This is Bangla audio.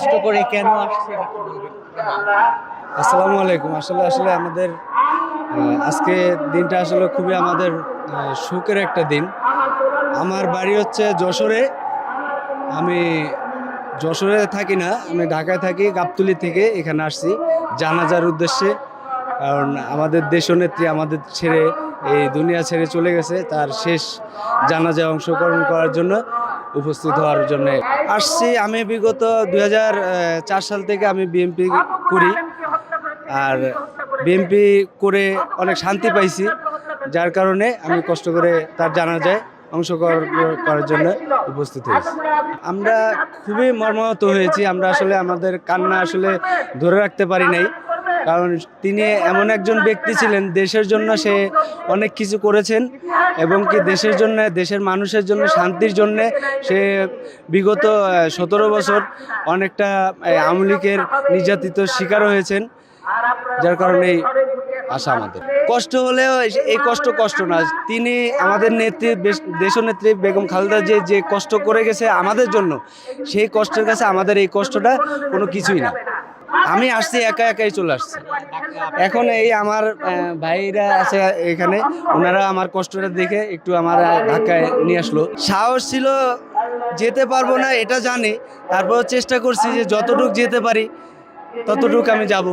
কষ্ট করে কেন? আসসালামু আলাইকুম। আসলে আসলে আমাদের আজকে দিনটা আসলে খুবই আমাদের সুখের একটা দিন। আমার বাড়ি হচ্ছে যশোরে। আমি যশোরে থাকি না, আমি ঢাকায় থাকি, গাবতুলি থেকে এখানে আসছি জানাজার উদ্দেশ্যে। কারণ আমাদের দেশনেত্রী আমাদের ছেড়ে, এই দুনিয়া ছেড়ে চলে গেছে তার শেষ জানাজায় অংশগ্রহণ করার জন্য। উপস্থিত হওয়ার জন্য আসছি। আমি বিগত দুই সাল থেকে আমি বিএমপি করি। আর বিএমপি করে অনেক শান্তি পাইছি, যার কারণে আমি কষ্ট করে তার জানা যায় অংশগ্রহণ করার জন্য উপস্থিত হয়েছি। আমরা খুবই মর্মাহত হয়েছি। আমরা আসলে আমাদের কান্না আসলে ধরে রাখতে পারি নাই। কারণ তিনি এমন একজন ব্যক্তি ছিলেন দেশের জন্য সে অনেক কিছু করেছেন এবং কি দেশের জন্য দেশের মানুষের জন্য শান্তির জন্য সে বিগত সতেরো বছর অনেকটা আওয়ামী লীগের নির্যাতিত শিকার হয়েছেন যার কারণে আশা আমাদের। কষ্ট হলেও এই- কষ্ট কষ্ট না। তিনি আমাদের নেত্রী দেশনেত্রী বেগম খালেদা যে যে কষ্ট করে গেছে আমাদের জন্য সেই কষ্টের কাছে আমাদের এই কষ্টটা কোনো কিছুই না। আমি আসছি, একা একাই চলে আসছি। এখন এই আমার ভাইরা আছে এখানে। ওনারা আমার কষ্টটা দেখে একটু আমার ধাক্কায় নিয়ে আসলো। সাহস ছিল যেতে পারব না, এটা জানি। তারপর চেষ্টা করছি যে যতটুক যেতে পারি, ততটুকু আমি যাব।